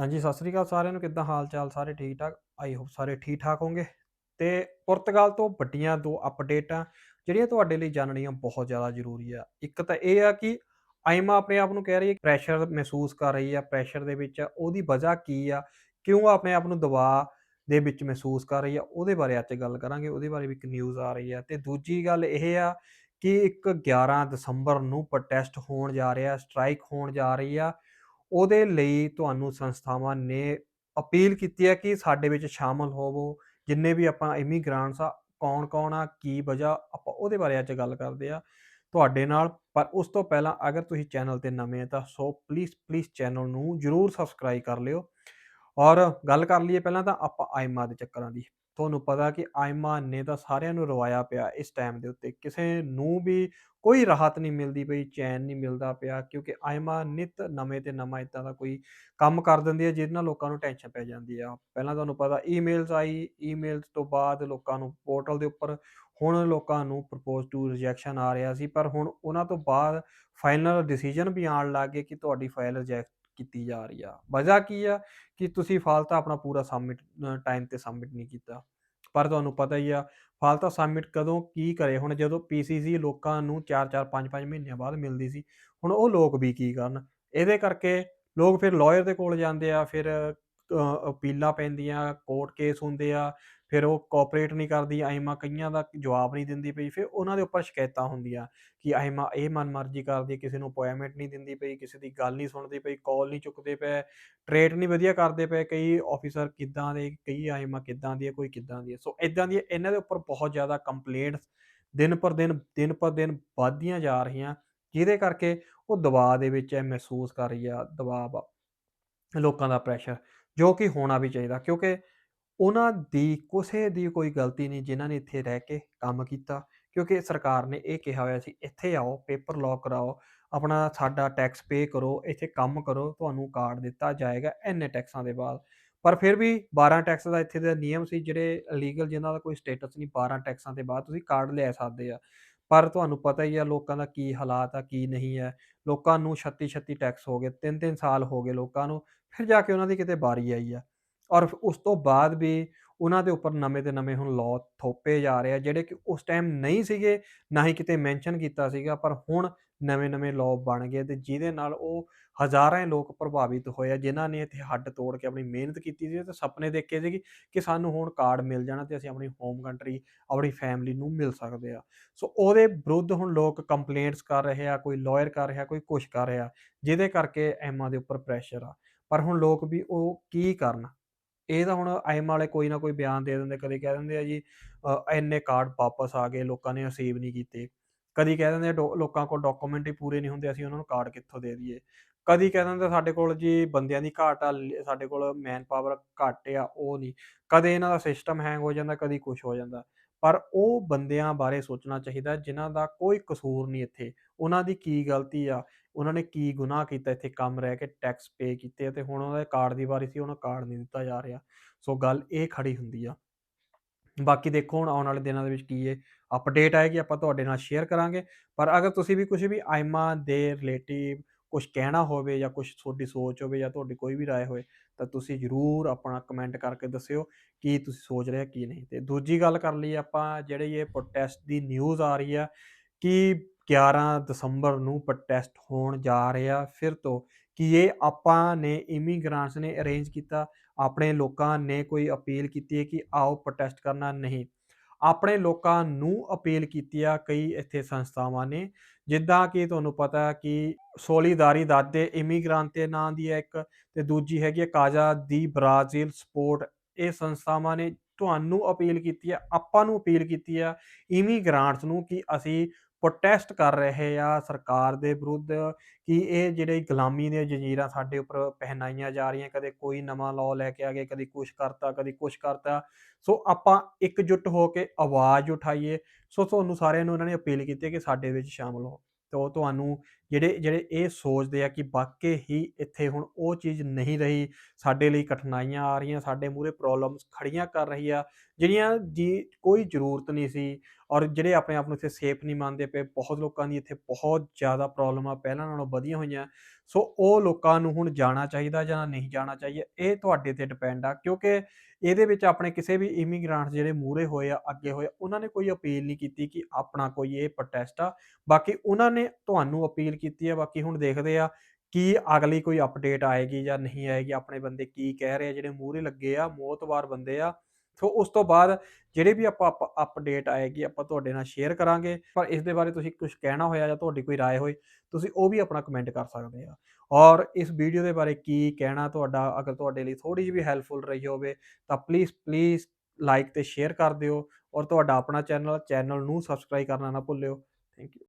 ਹਾਂਜੀ, ਸਤਿ ਸ੍ਰੀ ਅਕਾਲ ਸਾਰਿਆਂ ਨੂੰ ਕਿੱਦਾਂ ਹਾਲ-ਚਾਲ ਸਾਰੇ ਠੀਕ-ਠਾਕ? ਆਈ ਹੋਪ ਸਾਰੇ ਠੀਕ-ਠਾਕ ਹੋਣਗੇ ਤੇ ਪੁਰਤਗਾਲ ਤੋਂ ਵੱਡੀਆਂ ਦੋ ਅਪਡੇਟਾਂ ਜਿਹੜੀਆਂ ਤੁਹਾਡੇ ਲਈ ਜਾਣਨੀਆਂ ਬਹੁਤ ਜ਼ਿਆਦਾ ਜ਼ਰੂਰੀ ਆ। ਇੱਕ ਤਾਂ ਇਹ ਆ ਕਿ ਆਇਮਾ ਆਪਣੇ ਆਪ ਨੂੰ ਕਹਿ ਰਹੀ ਹੈ ਪ੍ਰੈਸ਼ਰ ਮਹਿਸੂਸ ਕਰ ਰਹੀ ਆ, ਪ੍ਰੈਸ਼ਰ ਦੇ ਵਿੱਚ ਆ, ਉਹਦੀ ਵਜ੍ਹਾ ਕੀ ਆ? ਕਿਉਂ ਆਪਣੇ ਆਪ ਨੂੰ ਦਬਾਅ ਦੇ ਵਿੱਚ ਮਹਿਸੂਸ ਕਰ ਰਹੀ ਆ? ਉਹਦੇ ਬਾਰੇ ਅੱਜ ਗੱਲ ਕਰਾਂਗੇ, ਉਹਦੇ ਬਾਰੇ ਵੀ ਇੱਕ ਨਿਊਜ਼ ਆ ਰਹੀ ਆ ਤੇ ਦੂਜੀ ਗੱਲ ਇਹ ਆ ਕਿ ਇੱਕ 11 ਦਸੰਬਰ ਨੂੰ ਪ੍ਰੋਟੈਸਟ ਹੋਣ ਜਾ ਰਿਹਾ, ਸਟ੍ਰਾਈਕ ਹੋਣ ਜਾ ਰਹੀ ਆ। ਉਹਦੇ ਲਈ ਤੁਹਾਨੂੰ ਸੰਸਥਾਵਾਂ ਨੇ ਅਪੀਲ ਕੀਤੀ ਹੈ ਕਿ ਸਾਡੇ ਵਿੱਚ ਸ਼ਾਮਲ ਹੋਵੋ। ਜਿੰਨੇ ਵੀ ਆਪਾਂ ਇਮੀਗ੍ਰਾਂਟਸ ਆ, ਕੌਣ-ਕੌਣ ਆ, ਕੀ ਵਜ੍ਹਾ ਆਪਾਂ ਉਹਦੇ ਬਾਰੇ ਅੱਜ ਗੱਲ ਕਰਦੇ ਆ ਤੁਹਾਡੇ ਨਾਲ। ਪਰ ਉਸ ਤੋਂ ਪਹਿਲਾਂ ਅਗਰ ਤੁਸੀਂ ਚੈਨਲ ਤੇ ਨਵੇਂ ਆ ਤਾਂ ਸੋ ਪਲੀਜ਼, ਪਲੀਜ਼ ਚੈਨਲ ਨੂੰ ਜ਼ਰੂਰ ਸਬਸਕ੍ਰਾਈਬ ਕਰ ਲਿਓ। ਔਰ ਗੱਲ ਕਰ ਲਈਏ ਪਹਿਲਾਂ ਤਾਂ ਆਪਾਂ ਆਇਮਾ ਦੇ ਚੱਕਰਾਂ ਦੀ। ਤੁਹਾਨੂੰ ਪਤਾ ਕਿ ਆਇਮਾ ਨੇ ਤਾਂ ਸਾਰਿਆਂ ਨੂੰ ਰਵਾਇਆ ਪਿਆ ਇਸ ਟਾਈਮ ਦੇ ਉੱਤੇ। ਕਿਸੇ ਨੂੰ ਵੀ ਕੋਈ ਰਾਹਤ ਨਹੀਂ ਮਿਲਦੀ ਪਈ, ਚੈਨ ਨਹੀਂ ਮਿਲਦਾ ਪਿਆ ਕਿਉਂਕਿ ਆਇਮਾ ਨਿੱਤ ਨਵੇਂ ਤੇ ਨਵਾਂ ਇਦਾਂ ਦਾ ਕੋਈ ਕੰਮ ਕਰ ਦਿੰਦੀ ਹੈ ਜਿਹਦੇ ਨਾਲ ਲੋਕਾਂ ਨੂੰ ਟੈਨਸ਼ਨ ਪੈ ਜਾਂਦੀ ਆ। ਪਹਿਲਾਂ ਤੁਹਾਨੂੰ ਪਤਾ ਈਮੇਲਸ ਆਈ, ਈਮੇਲਸ ਤੋਂ ਬਾਅਦ ਲੋਕਾਂ ਨੂੰ ਪੋਰਟਲ ਦੇ ਉੱਪਰ ਹੁਣ ਲੋਕਾਂ ਨੂੰ ਪ੍ਰਪੋਜ਼ ਟੂ ਰਿਜੈਕਸ਼ਨ ਆ ਰਿਹਾ ਸੀ ਪਰ ਹੁਣ ਉਹਨਾਂ ਤੋਂ ਬਾਅਦ ਫਾਈਨਲ ਡਿਸੀਜਨ ਵੀ ਆਉਣ ਲੱਗ ਗਏ ਕਿ ਤੁਹਾਡੀ ਫਾਈਲ ਰਿਜੈਕਟ ਕੀਤੀ ਜਾ ਰਹੀ ਆ। ਵਜ੍ਹਾ ਕੀ ਆ ਕਿ ਤੁਸੀਂ ਫਾਈਲ ਆਪਣਾ ਪੂਰਾ ਸਬਮਿਟ ਟਾਈਮ ਤੇ ਸਬਮਿਟ ਨਹੀਂ ਕੀਤਾ। ਪਰ ਤੁਹਾਨੂੰ ਪਤਾ ਹੀ ਆ ਫਾਈਲ ਸਬਮਿਟ ਕਦੋਂ ਕੀ ਕਰੇ ਹੁਣ ਜਦੋਂ ਪੀਸੀਸੀ ਲੋਕਾਂ ਨੂੰ 4-4 5-5 ਮਹੀਨਿਆਂ ਬਾਅਦ ਮਿਲਦੀ ਸੀ। ਹੁਣ ਉਹ ਲੋਕ ਵੀ ਕੀ ਕਰਨ? ਇਹਦੇ ਕਰਕੇ ਲੋਕ ਫਿਰ ਲਾਇਰ ਦੇ ਕੋਲ ਜਾਂਦੇ ਆ, ਫਿਰ ਅਪੀਲਾਂ ਪੈਂਦੀਆਂ, ਕੋਰਟ ਕੇਸ ਹੁੰਦੇ ਆ, ਫਿਰ ਉਹ ਕੋਆਪਰੇਟ ਨਹੀਂ ਕਰਦੀ ਆਇਮਾ ਕਈਆਂ ਦਾ ਜਵਾਬ ਨਹੀਂ ਦਿੰਦੀ ਪਈ, ਫਿਰ ਉਹਨਾਂ ਦੇ ਉੱਪਰ ਸ਼ਿਕਾਇਤਾਂ ਹੁੰਦੀਆਂ ਕਿ ਆਇਮਾ ਇਹ ਮਨਮਰਜ਼ੀ ਕਰਦੀ ਕਿਸੇ ਨੂੰ ਅਪਾਇੰਟਮੈਂਟ ਨਹੀਂ ਦਿੰਦੀ ਪਈ, ਕਿਸੇ ਦੀ ਗੱਲ ਨਹੀਂ ਸੁਣਦੀ ਪਈ, ਕਾਲ ਨਹੀਂ ਚੁੱਕਦੇ ਪਏ, ਟ੍ਰੀਟ ਨਹੀਂ ਵਧੀਆ ਕਰਦੇ ਪਏ, ਕਈ ਆਫੀਸਰ ਕਿੱਦਾਂ ਦੇ, ਕਈ ਆਇਮਾ ਕਿੱਦਾਂ ਦੀ ਹੈ, ਕੋਈ ਕਿੱਦਾਂ ਦੀ ਹੈ। ਸੋ ਇਦਾਂ ਦੀ ਇਹਨਾਂ ਦੇ ਉੱਪਰ ਬਹੁਤ ਜ਼ਿਆਦਾ ਕੰਪਲੇਂਟਸ ਦਿਨ ਪਰ ਦਿਨ, ਦਿਨ ਪਰ ਦਿਨ ਵੱਧਦੀਆਂ ਜਾ ਰਹੀਆਂ, ਜਿਹਦੇ ਕਰਕੇ ਉਹ ਦਬਾਅ ਦੇ ਵਿੱਚ ਹੈ, ਮਹਿਸੂਸ ਕਰ ਰਹੀ ਆ ਦਬਾਅ ਲੋਕਾਂ ਦਾ ਪ੍ਰੈਸ਼ਰ, ਜੋ ਕਿ ਹੋਣਾ ਵੀ ਚਾਹੀਦਾ ਕਿਉਂਕਿ ਉਹਨਾਂ ਦੀ ਕਿਸੇ ਦੀ ਕੋਈ ਗਲਤੀ ਨਹੀਂ ਜਿਨ੍ਹਾਂ ਨੇ ਇੱਥੇ ਰਹਿ ਕੇ ਕੰਮ ਕੀਤਾ ਕਿਉਂਕਿ ਸਰਕਾਰ ਨੇ ਇਹ ਕਿਹਾ ਹੋਇਆ ਸੀ ਇੱਥੇ ਆਓ, ਪੇਪਰ ਲੌਕ ਕਰਾਓ, ਆਪਣਾ ਸਾਡਾ ਟੈਕਸ ਪੇ ਕਰੋ, ਇੱਥੇ ਕੰਮ ਕਰੋ, ਤੁਹਾਨੂੰ ਕਾਰਡ ਦਿੱਤਾ ਜਾਏਗਾ ਇੰਨੇ ਟੈਕਸਾਂ ਦੇ ਬਾਅਦ। ਪਰ ਫਿਰ ਵੀ 12 ਟੈਕਸ ਦਾ ਇੱਥੇ ਦਾ ਨਿਯਮ ਸੀ ਜਿਹੜੇ ਲੀਗਲ ਜਿਨ੍ਹਾਂ ਦਾ ਕੋਈ ਸਟੇਟਸ ਨਹੀਂ 12 ਟੈਕਸਾਂ ਦੇ ਬਾਅਦ ਤੁਸੀਂ ਕਾਰਡ ਲੈ ਸਕਦੇ ਆ। ਪਰ ਤੁਹਾਨੂੰ ਪਤਾ ਹੀ ਆ ਲੋਕਾਂ ਦਾ ਕੀ ਹਾਲਾਤ ਆ, ਕੀ ਨਹੀਂ ਹੈ। ਲੋਕਾਂ ਨੂੰ 36-36 ਟੈਕਸ ਹੋ ਗਏ, 3-3 ਸਾਲ ਹੋ ਗਏ ਲੋਕਾਂ ਨੂੰ, ਫਿਰ ਜਾ ਕੇ ਉਹਨਾਂ ਦੀ ਕਿਤੇ ਬਾਰੀ ਆਈ ਆ। ਔਰ ਉਸ ਤੋਂ ਬਾਅਦ ਵੀ ਉਹਨਾਂ ਦੇ ਉੱਪਰ ਨਵੇਂ ਤੇ ਨਵੇਂ ਹੁਣ ਲਾਅ ਥੋਪੇ ਜਾ ਰਹੇ ਆ ਜਿਹੜੇ ਕਿ ਉਸ ਟਾਈਮ ਨਹੀਂ ਸੀਗੇ, ਨਾ ਹੀ ਕਿਤੇ ਮੈਂਸ਼ਨ ਕੀਤਾ ਸੀਗਾ ਪਰ ਹੁਣ ਨਵੇਂ-ਨਵੇਂ ਲਾਅ ਬਣ ਗਏ ਤੇ ਜਿਹਦੇ ਨਾਲ ਉਹ ਹਜ਼ਾਰਾਂ ਹੀ ਲੋਕ ਪ੍ਰਭਾਵਿਤ ਹੋਏ ਆ ਜਿਨ੍ਹਾਂ ਨੇ ਇੱਥੇ ਹੱਡ ਤੋੜ ਕੇ ਆਪਣੀ ਮਿਹਨਤ ਕੀਤੀ ਸੀ ਤੇ ਸੁਪਨੇ ਦੇਖੇ ਸੀ ਕਿ ਸਾਨੂੰ ਹੁਣ ਕਾਰਡ ਮਿਲ ਜਾਣਾ ਤੇ ਅਸੀਂ ਆਪਣੀ ਹੋਮ ਕੰਟਰੀ, ਆਪਣੀ ਫੈਮਿਲੀ ਨੂੰ ਮਿਲ ਸਕਦੇ ਆ। ਸੋ ਉਹਦੇ ਵਿਰੁੱਧ ਹੁਣ ਲੋਕ ਕੰਪਲੇਂਟਸ ਕਰ ਰਹੇ ਆ, ਕੋਈ ਲਾਇਰ ਕਰ ਰਿਹਾ, ਕੋਈ ਕੁਛ ਕਰ ਰਿਹਾ, ਜਿਹਦੇ ਕਰਕੇ ਐਮਾਂ ਦੇ ਉੱਪਰ ਪ੍ਰੈਸ਼ਰ ਆ। ਪਰ ਹੁਣ ਲੋਕ ਵੀ ਉਹ ਕੀ ਕਰਨ? ਇਹ ਤਾਂ ਹੁਣ ਆਇਮ ਵਾਲੇ ਕੋਈ ਨਾ ਕੋਈ ਬਿਆਨ ਦੇ ਦਿੰਦੇ, ਕਦੇ ਕਹਿ ਦਿੰਦੇ ਆ ਜੀ ਅ, ਇੰਨੇ ਕਾਰਡ ਵਾਪਸ ਆ ਗਏ, ਲੋਕਾਂ ਨੇ ਰਿਸੀਵ ਨਹੀਂ ਕੀਤੇ। ਕਦੀ ਕਹਿ ਦਿੰਦੇ ਆ ਡੋ ਲੋਕਾਂ ਕੋਲ ਡਾਕੂਮੈਂਟ ਹੀ ਪੂਰੇ ਨਹੀਂ ਹੁੰਦੇ, ਅਸੀਂ ਉਹਨਾਂ ਨੂੰ ਕਾਰਡ ਕਿੱਥੋਂ ਦੇ ਦਈਏ। ਕਦੀ ਕਹਿ ਦਿੰਦੇ ਸਾਡੇ ਕੋਲ ਜੀ ਬੰਦਿਆਂ ਦੀ ਘਾਟ ਆ, ਲ ਸਾਡੇ ਕੋਲ ਮੈਨ ਪਾਵਰ ਘੱਟ ਆ, ਉਹ ਨਹੀਂ। ਕਦੇ ਇਹਨਾਂ ਦਾ ਸਿਸਟਮ ਹੈਂਗ ਹੋ ਜਾਂਦਾ, ਕਦੀ ਕੁਛ ਹੋ ਜਾਂਦਾ। ਪਰ ਉਹ ਬੰਦਿਆਂ ਬਾਰੇ ਸੋਚਣਾ ਚਾਹੀਦਾ ਜਿਨ੍ਹਾਂ ਦਾ ਕੋਈ ਕਸੂਰ ਨਹੀਂ ਇੱਥੇ। ਉਹਨਾਂ ਦੀ ਕੀ ਗਲਤੀ ਆ? ਉਹਨਾਂ ਨੇ ਕੀ ਗੁਨਾਹ ਕੀਤਾ ਇੱਥੇ ਕੰਮ ਰਹਿ ਕੇ ਟੈਕਸ ਪੇ ਕੀਤੇ ਆ ਤੇ ਹੁਣ ਉਹਨਾਂ ਦੇ ਕਾਰਡ ਦੀ ਵਾਰੀ ਸੀ, ਉਹਨਾਂ ਕਾਰਡ ਨਹੀਂ ਦਿੱਤਾ ਜਾ ਰਿਹਾ। ਸੋ ਗੱਲ ਇਹ ਖੜੀ ਹੁੰਦੀ ਆ। ਬਾਕੀ ਦੇਖੋ ਹੁਣ ਆਉਣ ਵਾਲੇ ਦਿਨਾਂ ਦੇ ਵਿੱਚ ਕੀ ਇਹ ਅਪਡੇਟ ਆਏਗੀ ਆਪਾਂ ਤੁਹਾਡੇ ਨਾਲ ਸ਼ੇਅਰ ਕਰਾਂਗੇ। ਪਰ ਅਗਰ ਤੁਸੀਂ ਵੀ ਕੁਛ ਵੀ ਆਇਮਾ ਦੇ ਰਿਲੇਟਿਵ ਕੁਛ ਕਹਿਣਾ ਹੋਵੇ ਜਾਂ ਕੁਛ ਤੁਹਾਡੀ ਸੋਚ ਹੋਵੇ ਜਾਂ ਤੁਹਾਡੀ ਕੋਈ ਵੀ ਰਾਏ ਹੋਵੇ ਤਾਂ ਤੁਸੀਂ ਜ਼ਰੂਰ ਆਪਣਾ ਕਮੈਂਟ ਕਰਕੇ ਦੱਸਿਓ ਕੀ ਤੁਸੀਂ ਸੋਚ ਰਹੇ ਕੀ ਨਹੀਂ। ਤੇ ਦੂਜੀ ਗੱਲ ਕਰ ਲਈਏ ਆਪਾਂ ਜਿਹੜੀ ਇਹ ਪ੍ਰੋਟੈਸਟ ਦੀ ਨਿਊਜ਼ ਆ ਰਹੀ ਆ ਕਿ 11 ਦਸੰਬਰ ਨੂੰ ਪ੍ਰੋਟੈਸਟ ਹੋਣ ਜਾ ਰਿਹਾ। ਫਿਰ ਤੋਂ ਕਿ ਇਹ ਆਪਾਂ ਨੇ ਇਮੀਗ੍ਰਾਂਟਸ ਨੇ ਅਰੇਂਜ ਕੀਤਾ, ਆਪਣੇ ਲੋਕਾਂ ਨੇ ਕੋਈ ਅਪੀਲ ਕੀਤੀ ਹੈ ਕਿ ਆਓ ਪ੍ਰੋਟੈਸਟ ਕਰਨਾ। ਨਹੀਂ, ਆਪਣੇ ਲੋਕਾਂ ਨੂੰ ਅਪੀਲ ਕੀਤੀ ਆ ਕਈ ਇੱਥੇ ਸੰਸਥਾਵਾਂ ਨੇ, ਜਿੱਦਾਂ ਕਿ ਤੁਹਾਨੂੰ ਪਤਾ ਕਿ ਸੋਲੀਦਾਰੀਦਾਦ ਦੇ ਨਾਂ ਦੀ ਹੈ ਇੱਕ ਤੇ ਦੂਜੀ ਹੈਗੀ ਹੈ ਕਾਜ਼ਾ ਦੀ ਬ੍ਰਾਜ਼ੀਲ ਸਪੋਰਟ ਇਹ ਸੰਸਥਾਵਾਂ ਨੇ ਤੁਹਾਨੂੰ ਅਪੀਲ ਕੀਤੀ ਹੈ, ਆਪਾਂ ਨੂੰ ਅਪੀਲ ਕੀਤੀ ਆ ਇਮੀਗ੍ਰਾਂਟਸ ਨੂੰ ਕਿ ਅਸੀਂ ਪ੍ਰੋਟੈਸਟ ਕਰ ਰਹੇ ਆ ਸਰਕਾਰ ਦੇ ਵਿਰੁੱਧ ਕਿ ਇਹ ਜਿਹੜੇ ਗੁਲਾਮੀ ਦੇ ਜੰਜੀਰਾਂ ਸਾਡੇ ਉੱਪਰ ਪਹਿਨਾਈਆਂ ਜਾ ਰਹੀਆਂ ਕਦੇ ਕੋਈ ਨਵਾਂ ਲਾਅ ਲੈ ਕੇ ਆ ਗਏ ਕਦੀ ਕੁਛ ਕਰਤਾ ਕਦੀ ਕੁਛ ਕਰਤਾ। ਸੋ ਆਪਾਂ ਇਕਜੁੱਟ ਹੋ ਕੇ ਆਵਾਜ਼ ਉਠਾਈਏ। ਸੋ ਤੁਹਾਨੂੰ ਸਾਰਿਆਂ ਨੂੰ ਉਹਨਾਂ ਨੇ ਅਪੀਲ ਕੀਤੀ ਕਿ ਸਾਡੇ ਵਿੱਚ ਸ਼ਾਮਲ ਹੋ। ਤੋ ਤੁਹਾਨੂੰ ਜਿਹੜੇ ਜਿਹੜੇ ਇਹ ਸੋਚਦੇ ਆ ਕਿ ਵਾक़ਈ ਹੀ ਇੱਥੇ ਹੁਣ ਉਹ ਚੀਜ਼ ਨਹੀਂ ਰਹੀ, ਸਾਡੇ ਲਈ ਕਠਿਨਾਈਆਂ ਆ ਰਹੀਆਂ, ਸਾਡੇ ਮੂਹਰੇ ਪ੍ਰੋਬਲਮਸ ਖੜੀਆਂ ਕਰ ਰਹੀ ਆ, ਜਿਹੜੀਆਂ ਜੀ ਕੋਈ ਜ਼ਰੂਰਤ ਨਹੀਂ ਸੀ। ਔਰ ਜਿਹੜੇ ਆਪਣੇ ਆਪ ਨੂੰ ਇੱਥੇ ਸੇਫ ਨਹੀਂ ਮੰਨਦੇ ਪਏ, ਬਹੁਤ ਲੋਕਾਂ ਦੀ ਇੱਥੇ ਬਹੁਤ ਜ਼ਿਆਦਾ ਪ੍ਰੋਬਲਮ ਆ, ਪਹਿਲਾਂ ਨਾਲੋਂ ਵਧੀਆਂ ਹੋਈਆਂ। ਸੋ ਉਹ ਲੋਕਾਂ ਨੂੰ ਹੁਣ ਜਾਣਾ ਚਾਹੀਦਾ ਜਾਂ ਨਹੀਂ ਜਾਣਾ ਚਾਹੀਦਾ ਇਹ ਤੁਹਾਡੇ ਤੇ ਡਿਪੈਂਡ ਆ ਕਿਉਂਕਿ ਇਹਦੇ ਵਿੱਚ ਆਪਣੇ ਕਿਸੇ ਵੀ ਇਮੀਗ੍ਰਾਂਟਸ ਜਿਹੜੇ ਮੂਹਰੇ ਹੋਏ ਆ, ਅੱਗੇ ਹੋਏ ਉਹਨਾਂ ਨੇ ਕੋਈ ਅਪੀਲ ਨਹੀਂ ਕੀਤੀ ਕਿ ਆਪਣਾ ਕੋਈ ਇਹ ਪ੍ਰੋਟੈਸਟ ਆ। ਬਾਕੀ ਉਹਨਾਂ ਨੇ ਤੁਹਾਨੂੰ ਅਪੀਲ ਕੀਤੀ ਆ, ਬਾਕੀ ਹੁਣ ਦੇਖਦੇ ਆ ਕੀ ਅਗਲੀ ਕੋਈ ਅਪਡੇਟ ਆਏਗੀ ਜਾਂ ਨਹੀਂ ਆਏਗੀ, ਆਪਣੇ ਬੰਦੇ ਕੀ ਕਹਿ ਰਹੇ ਆ, ਜਿਹੜੇ ਮੂਹਰੇ ਲੱਗੇ ਆ, ਮੋਹਤਬਾਰ ਬੰਦੇ ਆ। ਸੋ ਉਸ ਤੋਂ ਬਾਅਦ ਜਿਹੜੇ ਵੀ ਆਪਾਂ ਅਪ ਅਪਡੇਟ ਆਏਗੀ, ਆਪਾਂ ਤੁਹਾਡੇ ਨਾਲ ਸ਼ੇਅਰ ਕਰਾਂਗੇ। ਪਰ ਇਸ ਦੇ ਬਾਰੇ ਤੁਸੀਂ ਕੁਛ ਕਹਿਣਾ ਹੋਇਆ ਜਾਂ ਤੁਹਾਡੀ ਕੋਈ ਰਾਏ ਹੋਈ ਤੁਸੀਂ ਉਹ ਵੀ ਆਪਣਾ ਕਮੈਂਟ ਕਰ ਸਕਦੇ ਆ। ਔਰ ਇਸ ਵੀਡੀਓ ਦੇ ਬਾਰੇ ਕੀ ਕਹਿਣਾ ਤੁਹਾਡਾ, ਅਗਰ ਤੁਹਾਡੇ ਲਈ ਥੋੜ੍ਹੀ ਜਿਹੀ ਵੀ ਹੈਲਪਫੁਲ ਰਹੀ ਹੋਵੇ, ਤਾਂ ਪਲੀਜ਼, ਪਲੀਜ਼ ਲਾਈਕ ਤੇ ਸ਼ੇਅਰ ਕਰ ਦਿਓ ਔਰ ਤੁਹਾਡਾ ਆਪਣਾ ਚੈਨਲ, ਚੈਨਲ ਨੂੰ ਸਬਸਕ੍ਰਾਈਬ ਕਰਨਾ ਨਾ ਭੁੱਲਿਓ। Thank you.